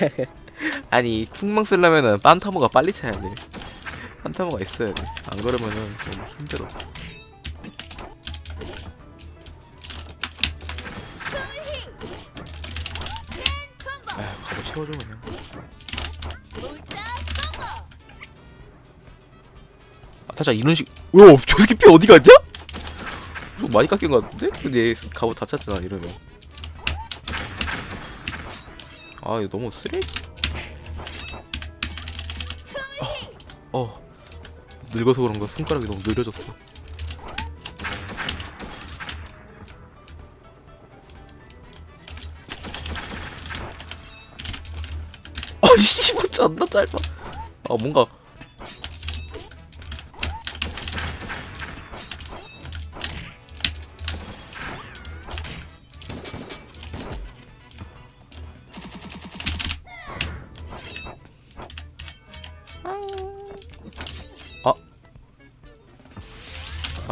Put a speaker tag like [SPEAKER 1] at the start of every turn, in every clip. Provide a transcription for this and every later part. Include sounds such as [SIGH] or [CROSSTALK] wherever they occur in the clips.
[SPEAKER 1] [LAUGHS] 아니 쿵망 쓰려면은 판타모가 빨리 차야 돼. 판타모가 있어야 돼안 그러면은 너무 힘들어. 아휴 가로 채워줘 그냥. 아 살짝 이런 식 야, 저 새끼 피 어디 갔냐? 좀 많이 깎인 것 같은데? 근데 얘 갑옷 다 찼잖아 이러면 아 이거 너무 쓰레기. 어, 어. 늙어서 그런가 손가락이 너무 느려졌어. 아씨 뭐 존나 짧아? 아 뭔가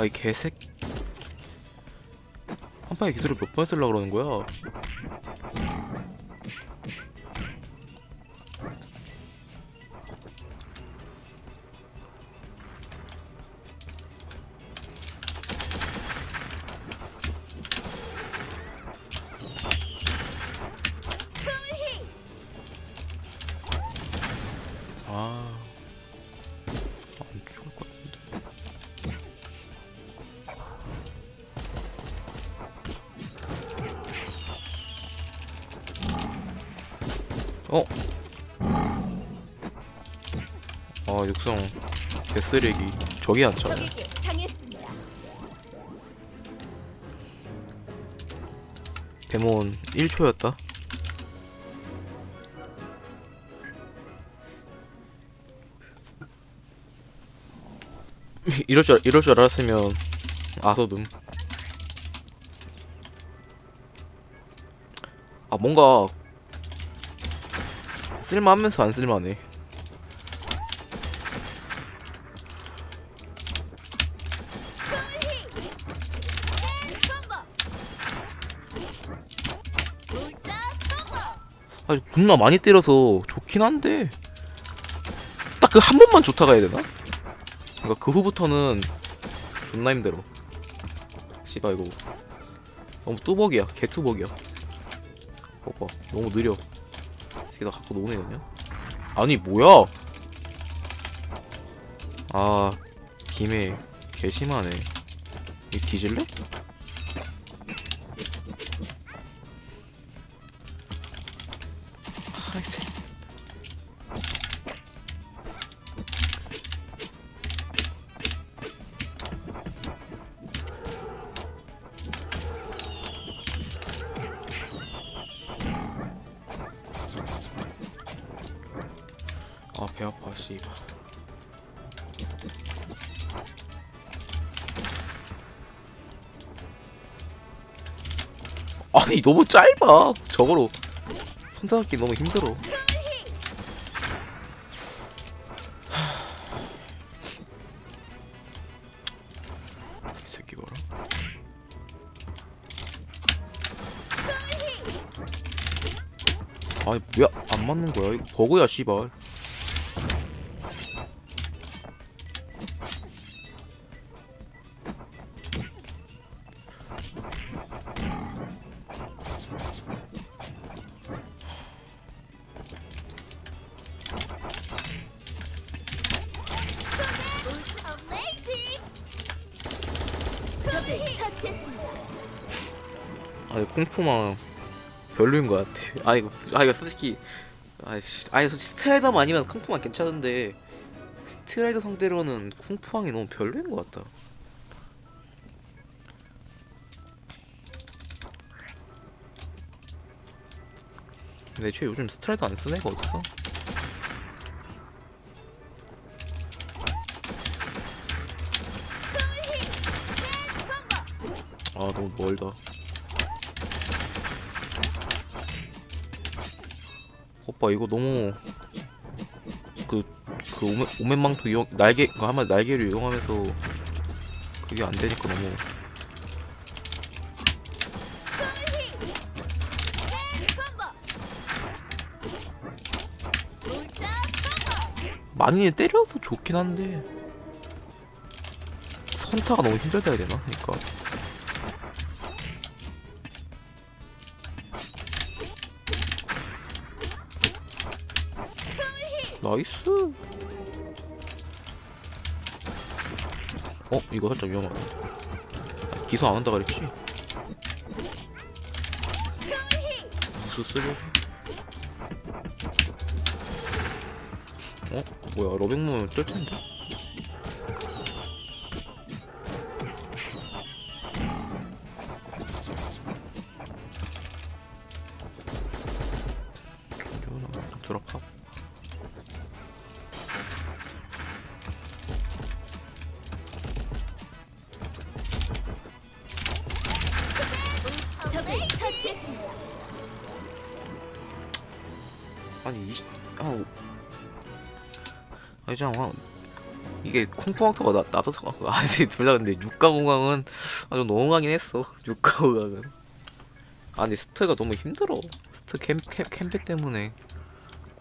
[SPEAKER 1] 아, 이 개색. 한 판에 기술을 몇 번 쓰려고 그러는 거야? 어? 아 육성 개쓰레기 저기 안 차네
[SPEAKER 2] 적에게 당했습니다.
[SPEAKER 1] 데몬 1초였다 [LAUGHS] 이럴 줄 이럴 줄 알았으면 아서듬 아 뭔가 쓸만하면서 안 쓸만해. 아니 존나 많이 때려서 좋긴 한데. 딱 그 한 번만 좋다가 해야 되나? 그러니까 그 후부터는 존나 힘들어. 씨발 이거. 너무 뚜벅이야. 개뚜벅이야. 봐봐. 너무 느려 나 갖고 노네 그냥 아니 뭐야? 아 김에 개심하네. 이 뒤질래? 씨발. 아니, 너무 짧아. 저거로 선택하기 너무 힘들어. 이 새끼 봐라. 아니, 뭐야? 안 맞는 거야? 이거 버그야, 씨발. 아니 콩푸망 별로인 것 같아. 아 이거 아 이거 솔직히 아이씨 아니 솔직히 스트라이더만 아니면 콩푸망 괜찮은데 스트라이더 상대로는 콩푸망이 너무 별로인 것 같다. 근데 애초에 요즘 스트라이더 안 쓰는 애가 어딨어? 아 너무 멀다. 오빠 이거 너무 그 그 오멘 오멘망토 이용 날개 그 한마 날개를 이용하면서 그게 안 되니까 너무 많이 때려서 좋긴 한데 선타가 너무 힘들다 해야 되나? 그러니까 나이스 어? 이거 살짝 위험하다 기소 안 한다 그랬지? 무수 쓰려 어? 뭐야 러빙문 뜰 텐데? 드랍하 이 아, 오- 아니 참 이게 쿵푸왕터가 나 나도 [LAUGHS] 아니 둘 다 근데 6강 5강은 아주 너무하긴 했어 6강 5강은. 아니 스트가 너무 힘들어. 스트 캠, 캠 캠베 때문에.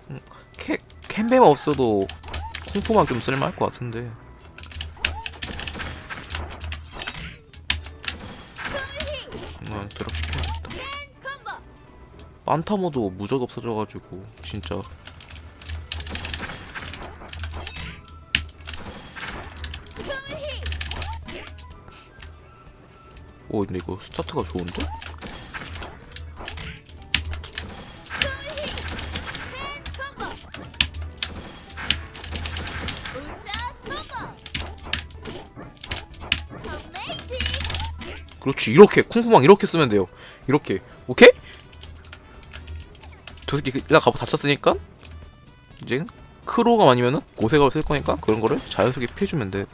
[SPEAKER 1] 음, 캠 캠베만 없어도 쿵푸만 좀 쓸만할 것 같은데. 난 드랍 시켜야겠다
[SPEAKER 2] 콤보.
[SPEAKER 1] 안타모도 무적 없어져가지고 진짜 오 근데 이거 스타트가 좋은데? 그렇지 이렇게 쿵쿵망 이렇게 쓰면 돼요 이렇게 오케이? 저 새끼 일단 갑옷 다쳤으니까 이제 크로가 아니면은 고세갑을 쓸 거니까 그런 거를 자연스럽게 피해주면 돼뭐쓸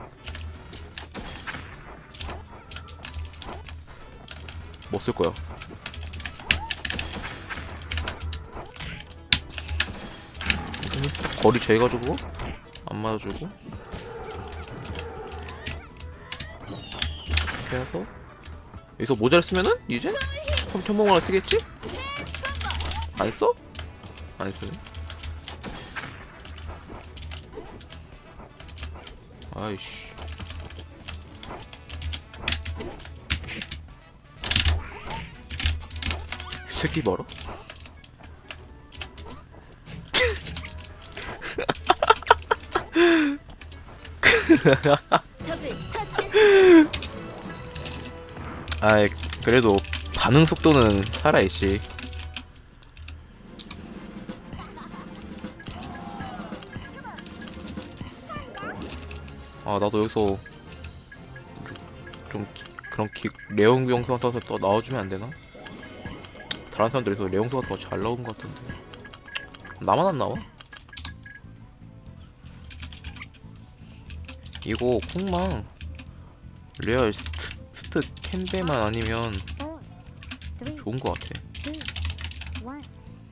[SPEAKER 1] 거야? 거리 재가지고 안 맞아주고 이렇게 해서 여기서 모자를 쓰면은 이제 텀텀몽을 쓰겠지? 안 써? 안 쓰네. 아이씨. 이 새끼
[SPEAKER 2] 처치했습니다.
[SPEAKER 1] 아이 그래도 반응 속도는 살아있지. 아 나도 여기서 좀 기- 그런 기, 레옹 병수 같은 거또 나와주면 안 되나? 다른 사람들에서 레옹수 같은 거잘 나온 것 같은데 나만 안 나와? 이거 콩망 레알 스트, 스트 캔베만 아니면 좋은 것 같아.